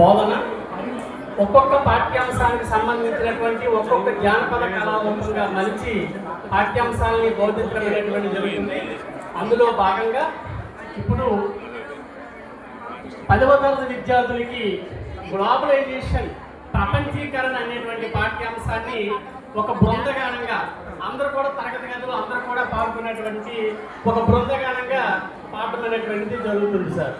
బోధన. ఒక్కొక్క పాఠ్యాంశానికి సంబంధించినటువంటి ఒక్కొక్క జానపద కళారూపంగా మంచి పాఠ్యాంశాలని బోధించడం అనేటువంటి జరుగుతుంది. అందులో భాగంగా ఇప్పుడు పదవ తరగతి విద్యార్థులకి గ్లోబలైజేషన్ ప్రపంచీకరణ అనేటువంటి పాఠ్యాంశాన్ని ఒక బృందగానంగా అందరూ కూడా తరగతి గదులు అందరూ కూడా పాల్గొనేటువంటి ఒక బృందగానంగా పాఠం అనేటువంటిది జరుగుతుంది సార్.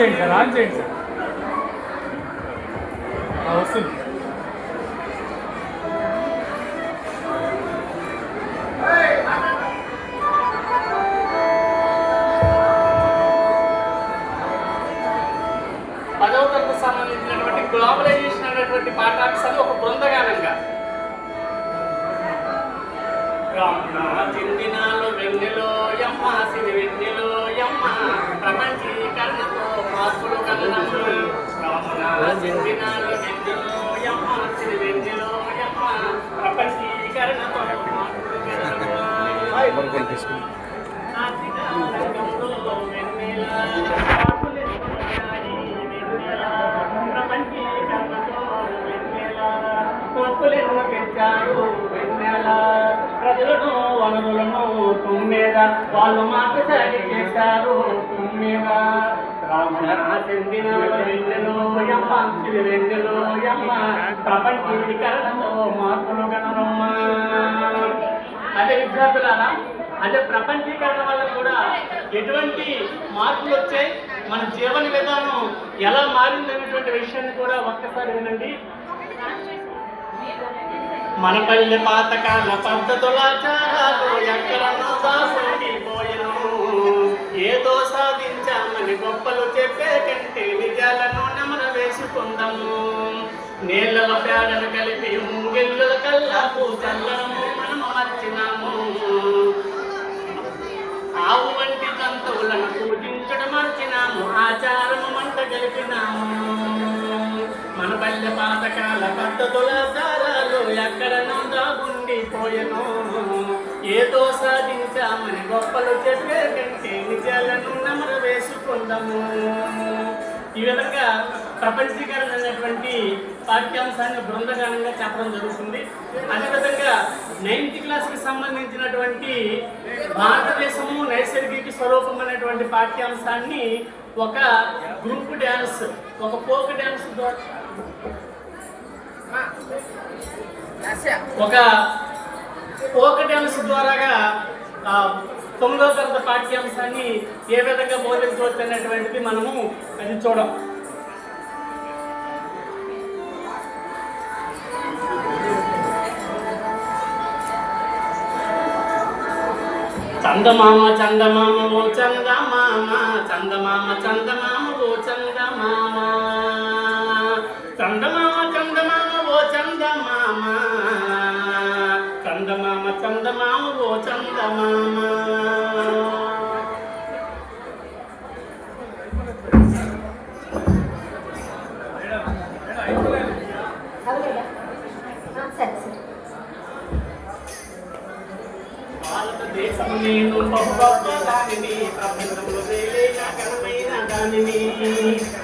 చేయండి సార్ ఆన్ చేయండి సార్. వస్తుంది. పదవ తరగతి సంబంధించినటువంటి గ్లోబలైజేషన్ అనేటువంటి పాఠాంశాన్ని ఒక బృందగానంగా? రామునా వెన్నెలో యమ్మ సిరి వెన్నెలో యమ్మ ప్రపంచీకరణతో ప్రజలను వనరులను తుమ్మెద. వాళ్ళు మాట సరి చేశారు తుమ్మేదా. చెందిన మార్పులు గణరమ్మ అదే విద్యార్థులారా అదే ప్రపంచీకరణ వల్ల కూడా ఎటువంటి మార్పులు వచ్చాయి? మన జీవన విధానం ఎలా మారింది అనేటువంటి విషయాన్ని కూడా ఒక్కసారి వినండి. మన పల్లె పాతకాల పద్ధతులాచారాలు ఎక్కడ ఏదో సాధి సాధించామని గొప్పలు చెప్పే కంటే నిజాలను నమర వేసుకుందాము నీళ్ళల పేడను కలిపి ముంగిళ్ళల కల్లాపు చల్లడము మనం మర్చినాము. ఆవు వంటి జంతువులను పూజించడం మర్చినాము. ఆచారము మంట గలిపినాము మన పల్లె పాతకాల పద్ధతుల సారాలు ఎక్కడనో దాగుండిపోయను ఏదో సాధించామని గొప్పలు చెప్పే కంటే నిజాలను నమర వేసుకుందాము ఈ విధంగా ప్రపంచీకరణ అనేటువంటి పాఠ్యాంశాన్ని బృందగానంగా చెప్పడం జరుగుతుంది. అదేవిధంగా నైన్త్ క్లాస్కి సంబంధించినటువంటి భారతదేశము నైసర్గిక స్వరూపం అనేటువంటి పాఠ్యాంశాన్ని ఒక గ్రూప్ డ్యాన్స్ ఒక ఫోక్ డ్యాన్స్ ద్వారా ఒక ఫోక్ ద్వారాగా తొమ్మిదో తరగతి పాఠ్యాంశాన్ని ఏ విధంగా బోధించవచ్చు అనేటువంటిది మనము అది చూడం. చందమామ చందమామ ఓ చందమామ చందమామ చందమామ ఓ చందమామ చందమామ చందమామ ఓ చందమామ. చందమామ భారతదేశం నేను ప్రపంచంలో ఘనమైన దానిని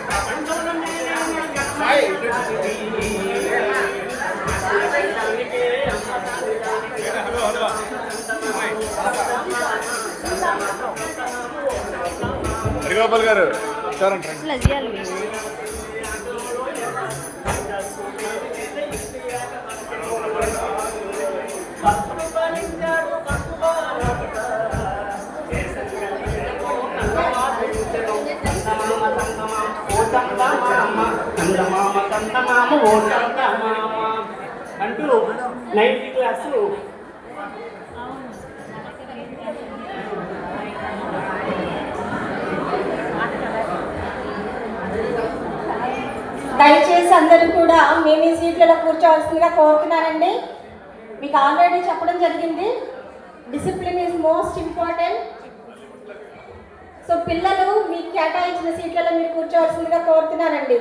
ప్రపంచంలో ఘనమైన దానిని. గోపాల్ గారు. అంటూ నైన్త్ క్లాసు దయచేసి అందరూ కూడా మీ మీ సీట్లలో కూర్చోవలసిందిగా కోరుతున్నానండి. మీకు ఆల్రెడీ చెప్పడం జరిగింది. Discipline is most important so పిల్లలు మీకు కేటాయించిన సీట్లలో మీరు కూర్చోవలసిందిగా కోరుతున్నానండి.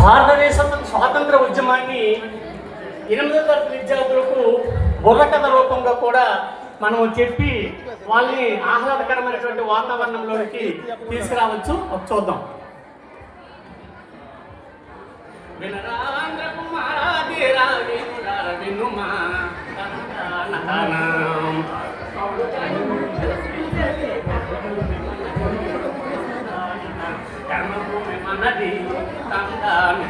భారతదేశం స్వాతంత్ర ఉద్యమాన్ని ఎనిమిదో తరగతి విద్యార్థులకు బుర్రకథ రూపంలో కూడా మనం చెప్పి వాళ్ళని ఆహ్లాదకరమైనటువంటి వాతావరణంలోకి తీసుకురావచ్చు. ఒక చూద్దాం. కర్మభూమి మనది తందాని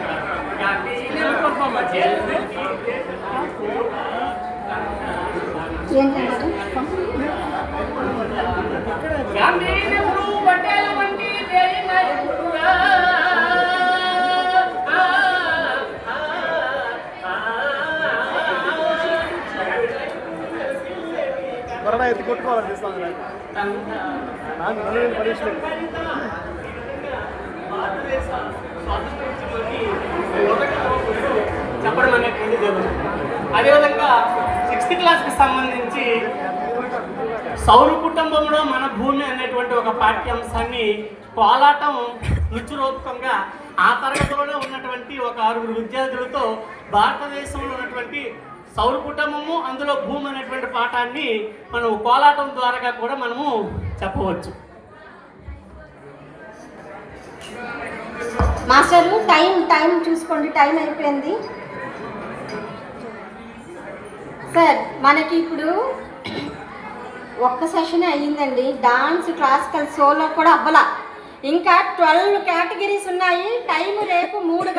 గాంధీ ఎత్తి కొట్టుకోవాలనిపిస్తుంది నాకు చెప్పడం అనేటువంటి అదేవిధంగా సిక్స్త్ క్లాస్కి సంబంధించి సౌర కుటుంబంలో మన భూమి అనేటువంటి ఒక పాఠ్యాంశాన్ని కోలాటం నృత్యరూపకంగా ఆ తరగతిలోనే ఉన్నటువంటి ఒక ఆరుగురు విద్యార్థులతో భారతదేశంలో ఉన్నటువంటి సౌర కుటుంబము అందులో భూమి అనేటువంటి పాఠాన్ని మనం కోలాటం ద్వారా కూడా మనము చెప్పవచ్చు. మాస్టరు టైం టైం చూసుకోండి టైం అయిపోయింది. సార్ మనకి ఇప్పుడు ఒక్క సెషన్ అయ్యిందండి. డాన్స్ క్లాసికల్ సోలో కూడా అవ్వలా. ఇంకా ట్వెల్వ్ కేటగిరీస్ ఉన్నాయి. టైం రేపు మూడు